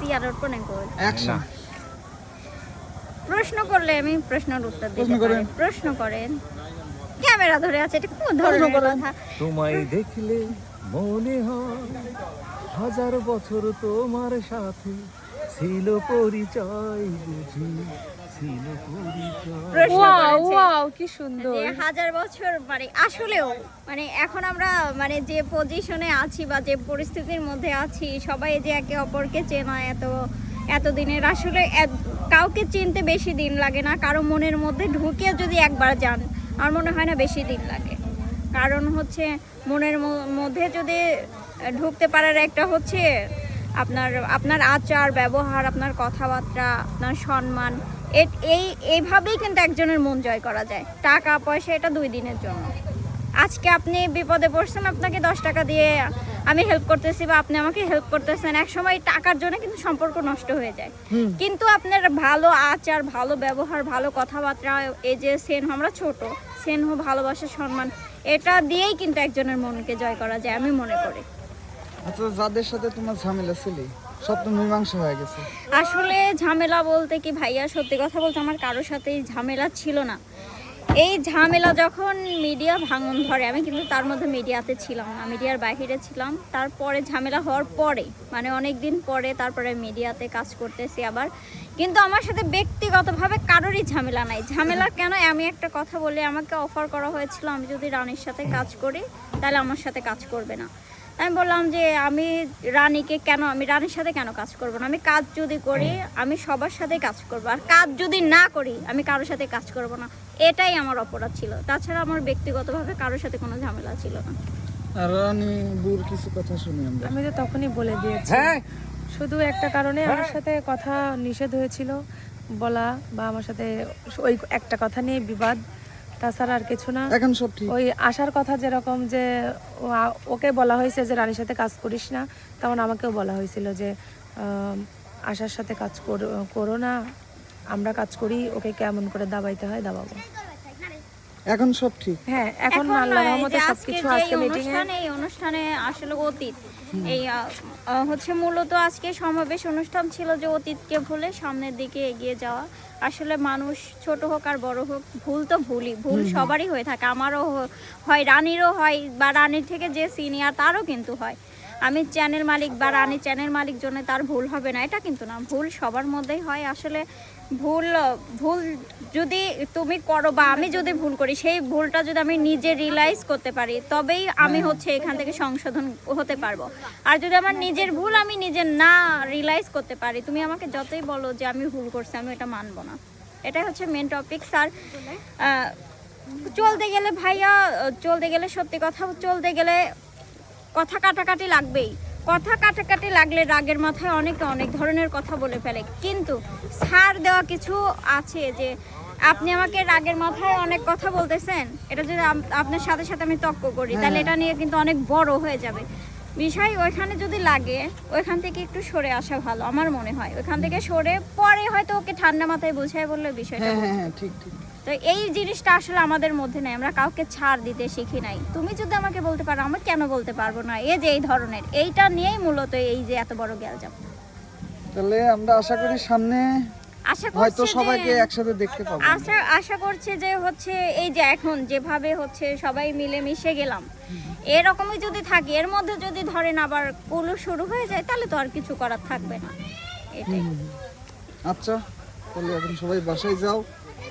কই প্রশ্ন করলে আমি প্রশ্নের উত্তর দিতে প্রশ্ন পারি। করেন। প্রশ্ন করেন। ক্যামেরা ধরে আছে এটা কোন ধরনের। কথা? তোমায় দেখলে মনে হয় হাজার বছর তোমার সাথে ছিল পরিচয় বুঝি। কি সুন্দর। হাজার বছর মানে আসলেও মানে এখন আমরা মানে যে পজিশনে আছি বা যে পরিস্থিতির মধ্যে আছি সবাই যে একে অপরকে চেনা এত এতদিনের আসলে কাউকে চিনতে বেশি দিন লাগে না। কারও মনের মধ্যে ঢুকে যদি একবার যান আমার মনে হয় না বেশি দিন লাগে। কারণ হচ্ছে মনের মধ্যে যদি ঢুকতে পারার একটা হচ্ছে আপনার আপনার আচার ব্যবহার আপনার কথাবার্তা আপনার সম্মান এই এইভাবেই কিন্তু একজনের মন জয় করা যায়। টাকা পয়সা এটা দুই দিনের জন্য। আজকে আপনি বিপদে পড়ছেন আপনাকে দশ টাকা দিয়ে আমি হেল্প করতেছি বা আপনি আমাকে হেল্প করতেছেন এক সময় টাকার জন্য কিন্তু সম্পর্ক নষ্ট হয়ে যায়। কিন্তু আপনার ভালো আচার ভালো ব্যবহার ভালো কথাবার্তা এই যে স্নেহ আমরা ছোট সেন হো ভালোবাসা সম্মান এটা দিয়েই কিন্তু একজনের মনকে জয় করা যায় আমি মনে করি। আচ্ছা যাদের সাথে তোমার ঝামেলা ছিল আসলে ঝামেলা বলতে কি ভাইয়া, সত্যি কথা বলতে আমার কারোর ঝামেলা ছিল না। এই ঝামেলা যখন মিডিয়া ভাঙন ধরে, আমি কিন্তু তার মধ্যে মিডিয়াতে ছিলাম না মিডিয়ার বাইরে ছিলাম। তারপরে ঝামেলা হওয়ার পরে মানে অনেক দিন পরে তারপরে মিডিয়াতে কাজ করতেছি আবার। কিন্তু আমার সাথে ব্যক্তিগতভাবে কারোরই ঝামেলা নাই। ঝামেলা কেন? আমি একটা কথা বলি, আমাকে অফার করা হয়েছিল, আমি যদি রানীর সাথে কাজ করি, তাহলে আমার সাথে কাজ করবে না। আমি বললাম যে আমি রানীকে কেন আমি রানীর সাথে কেন কাজ করব না? আমি কাজ যদি করি আমি সবার সাথে কাজ করব। আর কাজ যদি না করি আমি কারোর সাথে কাজ করব না। এটাই আমার অপরাধ ছিল। তাছাড়া আমার ব্যক্তিগতভাবে কারোর সাথে কোনো ঝামেলা ছিল না। আর রানী বুর কিছু কথা শুনি আমরা। আমি তো তখনই বলে দিয়েছি। হ্যাঁ। শুধু একটা কারণে আমার সাথে কথা নিষেধ হয়েছিল। বলা বা আমার সাথে ওই একটা কথা নিয়ে বিবাদ তাছাড়া আর কিছু না। এখন সব ঠিক। ওই আসার কথা যেরকম যে ওকে বলা হয়েছে যে রানীর সাথে কাজ করিস না তেমন আমাকেও বলা হয়েছিল যে আশার সাথে কাজ করো- করো না আমরা কাজ করি ওকে কেমন করে দাবাইতে হয় দাবাবো। এখন সব ঠিক। হ্যাঁ এখন আল্লাহর রহমতে সবকিছু আজকে মিটিং এ এই অনুষ্ঠানে আসলে অতীত। এই হচ্ছে মূলত আজকে সমাবেশ অনুষ্ঠান ছিল যে অতীতকে ভুলে সামনের দিকে এগিয়ে যাওয়া। আসলে মানুষ ছোট হোক আর বড় হোক ভুল তো ভুলই ভুল সবারই হয়ে থাকে। আমারও হয় রানীরও হয় বা রানীর থেকে যে সিনিয়র তারও কিন্তু হয়। আমি চ্যানেল মালিক বা রানী চ্যানেল মালিক জন্য তার ভুল হবে না এটা কিন্তু না। ভুল সবার মধ্যেই হয়। আসলে ভুল ভুল যদি তুমি করো বা আমি যদি ভুল করি সেই ভুলটা যদি আমি নিজে রিয়েলাইজ করতে পারি তবেই আমি হচ্ছে এখান থেকে সংশোধন হতে পারব। আর যদি আমার নিজের ভুল আমি নিজে না রিয়েলাইজ করতে পারি তুমি আমাকে যতই বলো যে আমি ভুল করছি আমি এটা মানবো না। এটাই হচ্ছে মেন টপিক স্যার চলতে গেলে ভাইয়া চলতে গেলে সত্যি কথা চলতে গেলে কথা কাটাকাটি লাগবেই। কথা কাটাকাটি লাগলে রাগের মাথায় অনেকে অনেক ধরনের কথা বলে ফেলে। কিন্তু ছাড় দেওয়া কিছু আছে যে আপনি আমাকে রাগের মাথায় অনেক কথা বলতেছেন এটা যদি আপনার সাথে সাথে আমি তর্ক করি তাহলে এটা নিয়ে কিন্তু অনেক বড় হয়ে যাবে। বিষয় ওইখানে যদি লাগে ওইখান থেকে একটু সরে আসা ভালো আমার মনে হয়। ওইখান থেকে সরে পরে হয়তো ওকে ঠান্ডা মাথায় বুঝাই বললে বিষয়টা হ্যাঁ হ্যাঁ হ্যাঁ ঠিক ঠিক। তো এই জিনিসটা আসলে আমাদের মধ্যে নাই আমরা কাউকে ছাড় দিতে শিখি নাই। তুমি যদি আমাকে বলতে পারো আমি কেন বলতে পারব না? এই যে এই ধরনের এইটা নিয়েই মূলত এই যে এত বড় গ্যালজাম। তাহলে আমরা আশা করি সামনে আশা হয়তো সবাইকে একসাথে দেখতে পাবো। আশা আশা করছি যে হচ্ছে এই যে এখন যেভাবে হচ্ছে সবাই মিলে মিশে গেলাম এরকমই যদি থাকে এর মধ্যে যদি ধরেন আবার কুলু শুরু হয়ে যায় তাহলে তো আর কিছু করার থাকবে না। এটাই। আচ্ছা তাহলে এখন সবাই বাসায় যাও।